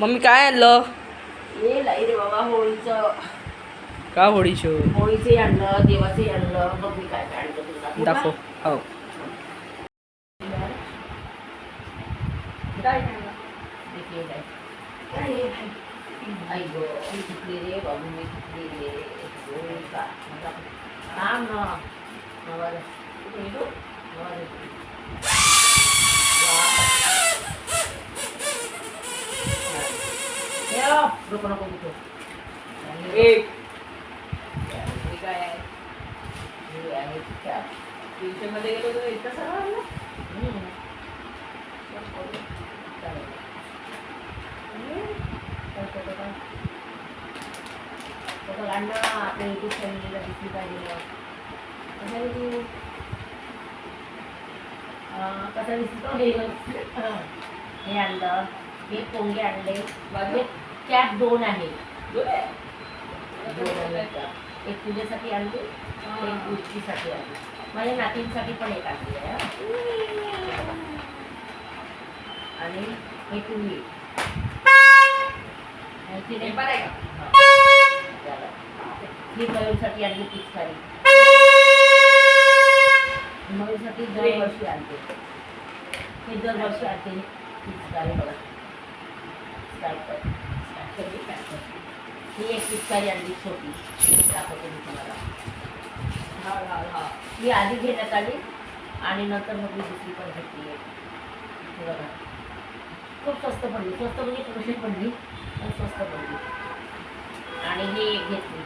Mummy काय आणलं ये लाई रे बाबा होळीचं का होळी शो होळीचे आणलं देवाचे आणलं बघ मी काय काय आणलं तुला दाखव हो काय आणलं? देखील काय. काय हे काय? आई गं, मी चुकली रे बाबू मी चुकली रे होळी का मला थांब ना नवाज कुठे येतो नवाज नको नको कुठं हे काय आहे हे आहे क्या? मध्ये गेलो तर इतकं सर्व आणलं हम्म. चालेल. हम्म. काय फोटो काढ. फोटो काढ ना, आपल्या कॅप दोन आहे. एक तुझ्यासाठी आणली एक उच्चीसाठी आणली. माझ्या नातींसाठी पण एक आणली आहे. आणि हे तुम्ही. हे मयूरसाठी आणली पिचकारी मयूरसाठी दरवर्षी आणते. हे दरवर्षी आणते पिचकारी बघा Start कर. Start कर, मी start करते. ही एक पिचकारी आणली छोटी. दाखवते मी तुम्हाला. हा, हा, हा. ही आधी घेण्यात आली आणि नंतर मग मी दुसरी पण घेतली आहे. बघा. खूप स्वस्त पडली. स्वस्त म्हणजे थोडीशी पडली पण स्वस्त पडली. आणि ही एक घेतली.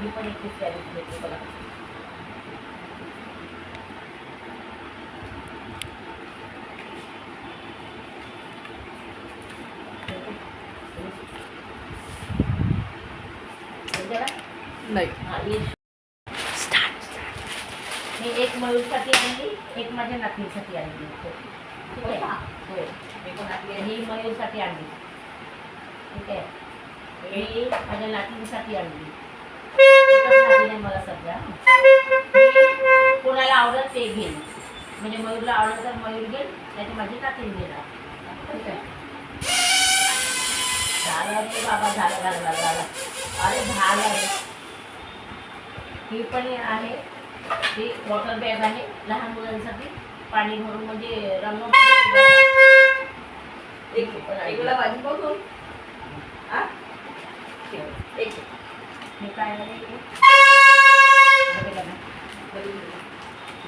ही पण एक पिचकारी घेतली बघा. नाही. मी एक मयूरसाठी आणली एक माझ्या नातीसाठी आणली. ठीक आहे? हो मी ही मयूरसाठी आणली. ठीक आहे? ही माझ्या नातीसाठी आणली. आहे मला सध्या कोणाला आवडत ते घेईल. म्हणजे मयूरला आवडत तर मयूर घेईल त्याची माझी नातीन घेणार. ठीक आहे? झालं बाबा झालं झालं झालं. अरे झालं. ही पण आहे ही वॉटर बॅग आहे लहान मुलांसाठी पाणी भरून म्हणजे रंग एक एक वेळा भाजी बघून? ठीक. एक हे काय बघा ना.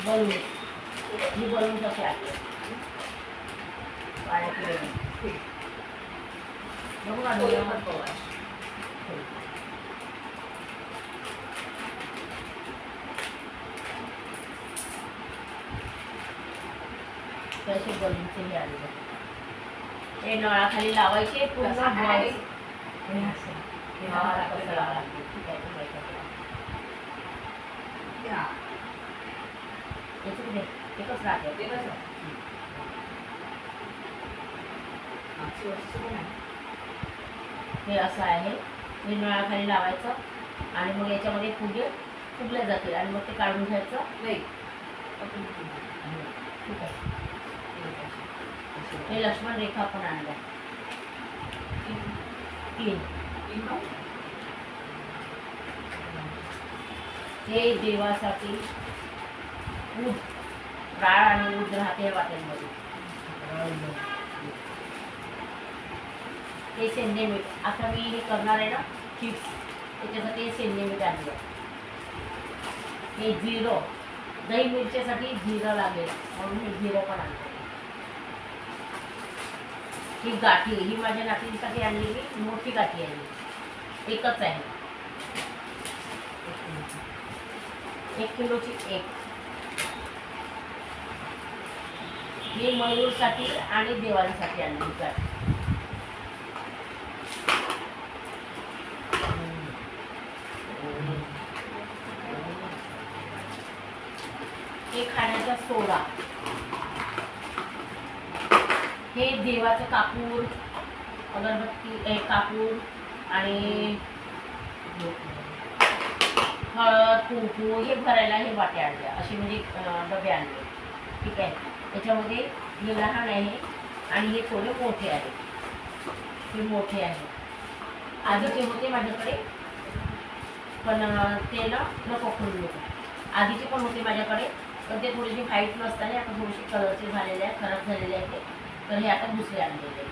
बलून ही बलून कसे आहे पाण्याची बलून. ठीक. बघू ना पवार. कसे बलूनचे हे आले बघा. हे नळाखाली लावायचे पूर्ण. हे असं. हे नळाला कसं लावायचं? ठीक आहे, ठीक. हा. एकच राहते. ते कसं? हे असं आहे हे नळाखाली लावायचं आणि मग याच्यामध्ये फुगे फुगले जातील आणि मग ते काढून घ्यायचं नाही. आहे ठीक आहे. हे लक्ष्मण रेखा पण आणल्या. तीन. हे देवासाठी ऊद डाळ आणि ऊद राहते या वाट्यांमध्ये हे सेंदे मीठ. आता मी हे करणार आहे ना चिप्स. त्याच्यासाठी हे सेंदे मीठ आणलं. हे जिरं. दही मिरच्यासाठी जिरं लागेल. म्हणून हे जिरं पण आणलं. ही गाठी ही माझ्या नातींसाठी आणलेली मोठी गाठी आहे. एकच आहे. एक किलोची एक. ही मयूरसाठी आणि देवांसाठी आणली गाठी. हे खाण्याचा सोडा. हे देवाचं कापूर अगरबत्ती कापूर आणि हळद कुंकू हे भरायला हे वाटे आणल्या असे म्हणजे डबे आणले. ठीक आहे? त्याच्यामध्ये हे लहान आहे आणि हे थोडे मोठे आहे. हे मोठे आहे. आधी जे होते माझ्याकडे. पण ते ना नको खोलू नको आधीचे पण होते माझ्याकडे पण ते थोडेसे व्हाईट नसताना आता थोडेसे कलरचे झालेले आहे खराब झालेले आहे ते तर हे आता दुसरे आणलेले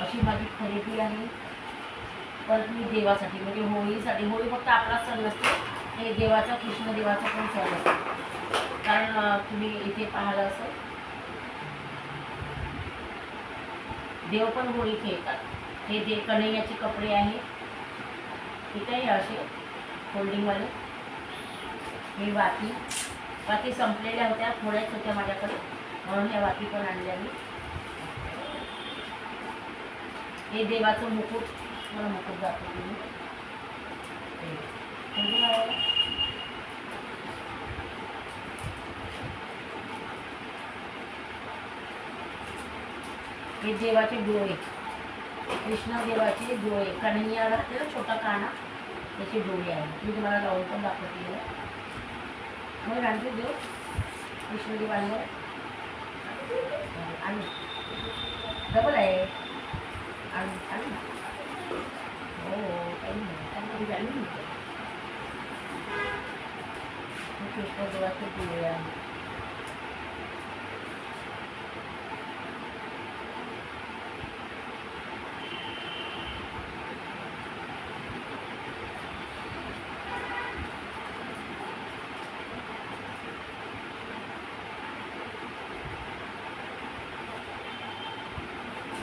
अशी माझी खरेदी आहे. परत मी देवासाठी म्हणजे होळीसाठी होळी फक्त आपला सण नसतो हे देवाचा कृष्ण देवाचा पण सण असतो. कारण तुम्ही इथे पाहिलं असं देव पण होळी खेळतात. हे दे कन्हैयाचे कपडे आहे ठीक आहे असे फोल्डिंगवाले हे वाती वाती संपलेल्या होत्या थोड्याच होत्या माझ्याकडे म्हणून ह्या वाती पण आणल्या मी. हे देवाचं मुकुट मला मुकुट दाखवते हे. देवाचे डोळे. कृष्ण देवाचे डोळे. कन्हैया राहते ना छोटा काना त्याचे डोळे आहेत. मी तुम्हाला लावून पण दाखवते मग आणखी देव कृष्णदेवांवर आणि डबल आहे. आणि आणि हो काही नाही काही नाही आणून देते. हे कृष्णदेवाचे डोळे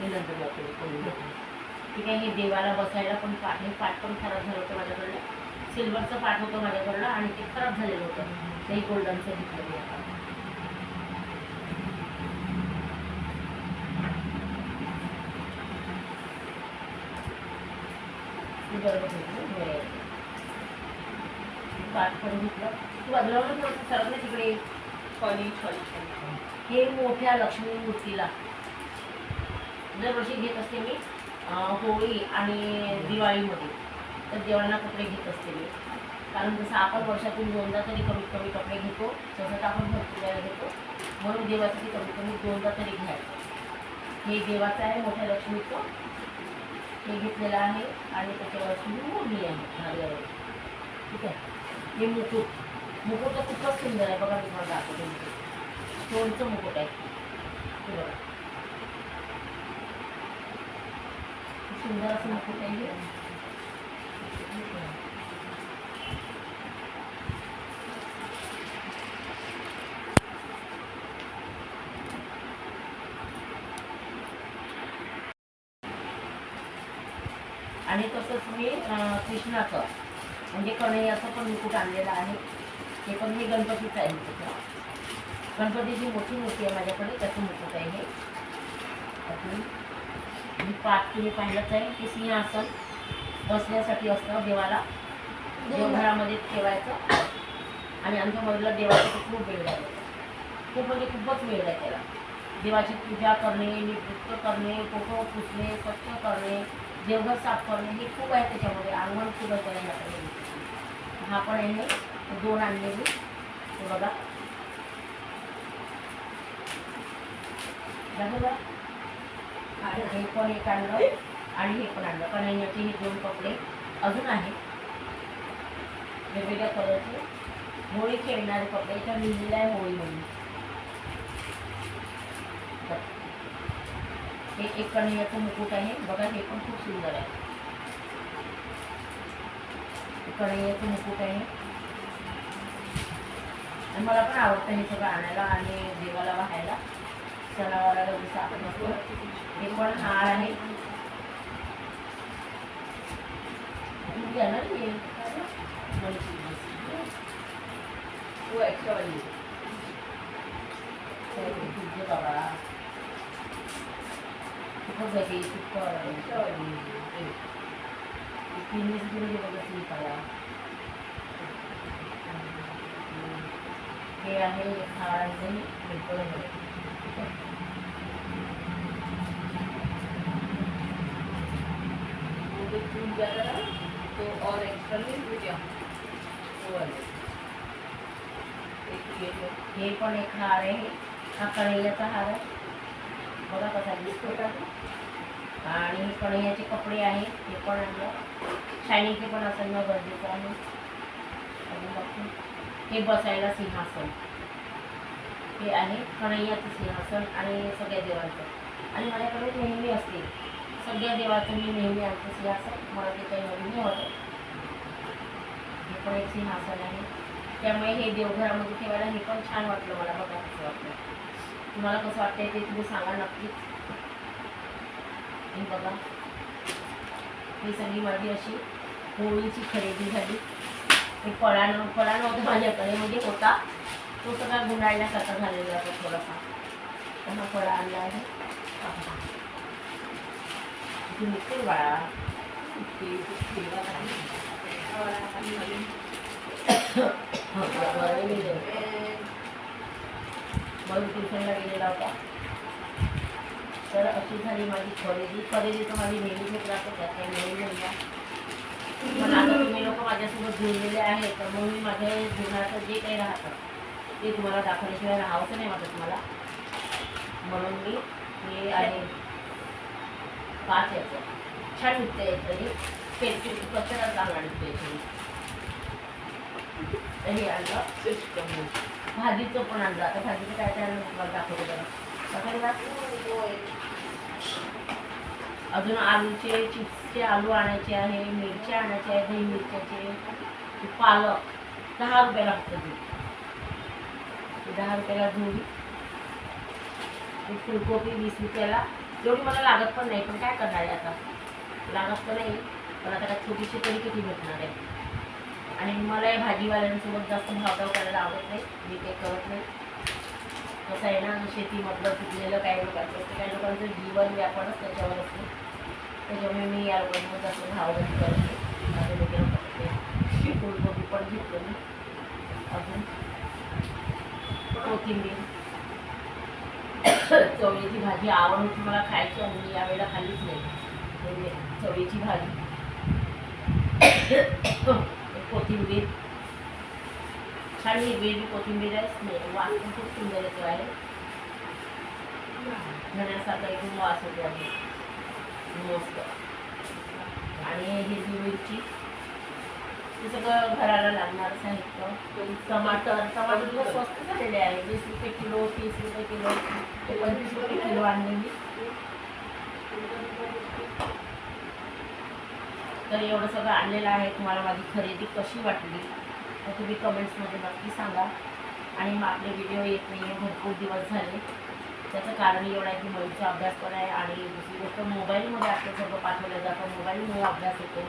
हे नंतर कोणी ठीक आहे हे देवाला बसायला पण पाठ हे पाठ पण खराब झालं होतं माझ्याकडलं सिल्वरचं पाठ होतं माझ्याकडलं आणि ते खराब झालेलं होतं. ते गोल्डनचं घेतलं मी आता बरोबर पाठ पण घेतलं. तू बाजूला तिकडे. फनी फनी हे मोठ्या लक्ष्मी मूर्तीला दरवर्षी घेत असते मी होळी आणि दिवाळीमध्ये. तर देवांना कपडे घेत असते मी. कारण जसं आपण वर्षातून दोनदा तरी कमीत कमी कपडे घेतो तसंच आपण भरपूर वेळा घेतो. म्हणून देवासाठी कमीत कमी दोनदा तरी घ्यायचं. हे देवाचं आहे मोठ्या लक्ष्मीचं. हे घेतलेलं आहे आणि त्याच्यावरची मोडली आहे धाग्यावर ठीक आहे? हे मुकुट. मुकुट तर खूपच सुंदर आहे. बघा तुम्हाला दाखवतो मुकुट सोनचं मुकुट आहे. हे बघा. सुंदर असं मुकुट आहे आणि तसंच मी कृष्णाचं म्हणजे कन्हैयाचं पण मुकुट आणलेलं आहे. हे पण मी गणपतीचं आहे मुकुट गणपतीची मोठी मूर्ती आहे माझ्याकडे त्याचं मुकुट आहे हे. अजून ही पाठ तुम्ही पाहिलंच आहे की सिंहासन बसण्यासाठी असतं देवाला. देवघरामध्ये ठेवायचं. आणि आमच्या मधला देवाचा खूप वेळ आहे. खूप म्हणजे खूपच वेळ आहे त्याला. देवाची पूजा करणे नृत्य करणे फोटो पुसणे स्वच्छ करणे देवघर साफ करणे हे खूप आहे त्याच्यामध्ये. अंगण फुलं करण्याकडे हा पण आहे दोन आणलेली बघा. दाखव आणि हे पण एक आणलं. आणि हे पण आणलं. कन्हैयाचे हे दोन कपडे अजून आहेत. वेगवेगळ्या कलरचे. होळी खेळणारे कपडे. तर लिहिलेलं आहे होळी म्हणून. हे एक कन्हैयाचं मुकुट आहे. बघा हे पण खूप सुंदर आहे. हे कन्हैयाचं मुकुट आहे. आणि मला पण आवडतं हे सगळं आणायला आणि देवाला वाहायला. सणावाराला जसं आपण असतो हे पण हार आहे. तू घ्या ना हे. तू एक्स्ट्रा तुझे बाबा. आहे खूप तीन वीस किलो बघा हे आहे हार आणि जाता है तो और एक्स्ट्रा नहीं वो एक ये है। हे पण एक हार आहे हा? कढईयाचा हार आहे बघा कसा दिसतो का आणि कढईयाचे कपडे आहेत हे पण आणलं शायनिंगचे पण असणं गरजेचं आहे हे। बसायला सिंहासन। हे आहे कढईयाचं सिंहासन आणि सगळ्या देवांचं आणि माझ्याकडे नेहमी असते सगळ्या देवाचं मी नेहमी आणते असं मला ते काही नवीन वाटत हे पण एक सिंहासन आहे. त्यामुळे हे देवघरामध्ये ठेवायला हे पण छान वाटलं मला बघा कसं वाटलं तुम्हाला कसं वाटतंय ते तुम्ही सांगा नक्कीच. हे बघा. ही सगळी माझी अशी होळीची खरेदी झाली. हे फळा न फळा नव्हता माझ्याकडे म्हणजे होता. तो सगळा गुंडाळण्यासारखा झालेला होता थोडासा. त्यांना फळं फळा आणला आहे. मग ट्युशनला गेलेला होता तर अशी झाली माझी खरेदी खरेदी जे काही राहतं ते तुम्हाला दाखवल्याशिवाय राहावंसं नाही वाटत म्हणून मी हे पाच याचं. छान निघतं आहे तरी पेन्सिल कचरा चांगला निघतो हे आणलं. भाजीचं पण आणलं. आता भाजीचं काय काय आणलं तुम्हाला दाखवतो जरा अजून आलूचे चिप्सचे आलू आणायचे आहे मिरच्या आणायचे आहे दही मिरच्याचे. पालक. दहा रुपयाला फक्त दहा रुपयाला दूध. फुलकोबी वीस रुपयाला. एवढी मला लागत पण नाही पण काय करणार आहे आता? लागत तर नाही पण आता काय छोटीशी तरी किती भेटणार आहे? आणि मला या भाजीवाल्यांसोबत जास्त भावभाव करायला आवडत नाही मी काही करत नाही. कसं आहे ना शेतीमधलं पिकलेलं काही लोकांचं असतं काही लोकांचं जीवन व्यापनच त्याच्यावर असते. त्याच्यामुळे मी या लोकांसोबत जास्त भावगती करत नाही. माझ्या डोक्याला फुलकोबी पण घेतलं मी. अजून कोथिंबीर. चवळीची भाजी आवड होती मला खायची आणि मी यावेळेला खाल्लीच नाही. चवळीची भाजी. कोथिंबीर. छान हिरवी कोथिंबीर आहे स्मेल वास पण खूप सुंदर येतो आहे. धण्यासारखा एकदम वास होतो आहे. मस्त. आणि हिरवी मिरची. हे सगळं घराला लागणार साहित्य. टमाटर टमाटर तुला स्वस्त झालेले आहे. वीस रुपये किलो तीस रुपये किलो ते पंचवीस रुपये किलो आणले मी तर एवढं सगळं आणलेलं आहे. तुम्हाला माझी खरेदी कशी वाटली तर तुम्ही कमेंट्समध्ये नक्की सांगा. आणि मग आपले व्हिडिओ येत नाही आहे भरपूर दिवस झाले. त्याचं कारण एवढं आहे की मुलीचा अभ्यास पण आहे. आणि दुसरी गोष्ट मोबाईलमध्ये आपलं सगळं पाठवलं जातं. मोबाईलमुळे अभ्यास होतो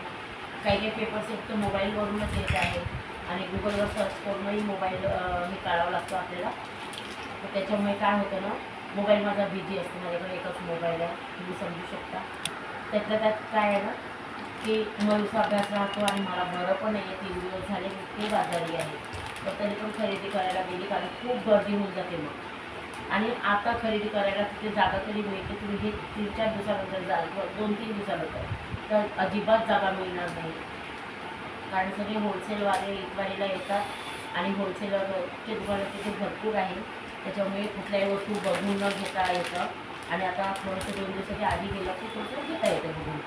काही काही पेपर्स एक तर मोबाईलवरूनच येत आहे आणि गुगलवर सर्च करूनही मोबाईल हे काढावं लागतं आपल्याला. तर त्याच्यामुळे काय होतं ना मोबाईल माझा बिझी असतो. माझ्याकडे एकच मोबाईल आहे. तुम्ही समजू शकता. त्यातल्या त्यात काय आहे ना की मयूचा अभ्यास राहतो आणि मला बरं पण नाही आहे तीन दिवस झाले ते बाजारी आहे. तर तरी पण खरेदी करायला गेली कारण खूप गर्दी होऊन जाते मग. आणि आता खरेदी करायला तिथे जागा तरी मिळते. तुम्ही हे तीन चार दिवसानंतर जाल दोन तीन दिवसानंतर. तर अजिबात जागा मिळणार नाही. कारण सगळे होलसेलवाले इतवारीला येतात आणि होलसेलरचे दुकानं तिथे भरपूर आहे त्याच्यामुळे कुठल्याही वस्तू बघून न घेता येतं. आणि आता थोडंसं दोन दिवसाच्या आधी गेलं की थोडंसं घेता येतं बघून.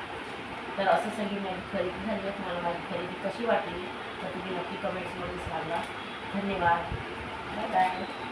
तर असं सगळी माझी खरेदी झाली आहे. तुम्हाला माझी खरेदी कशी वाटली? तर तुम्ही नक्की कमेंट्समध्ये सांगा. धन्यवाद. Bye bye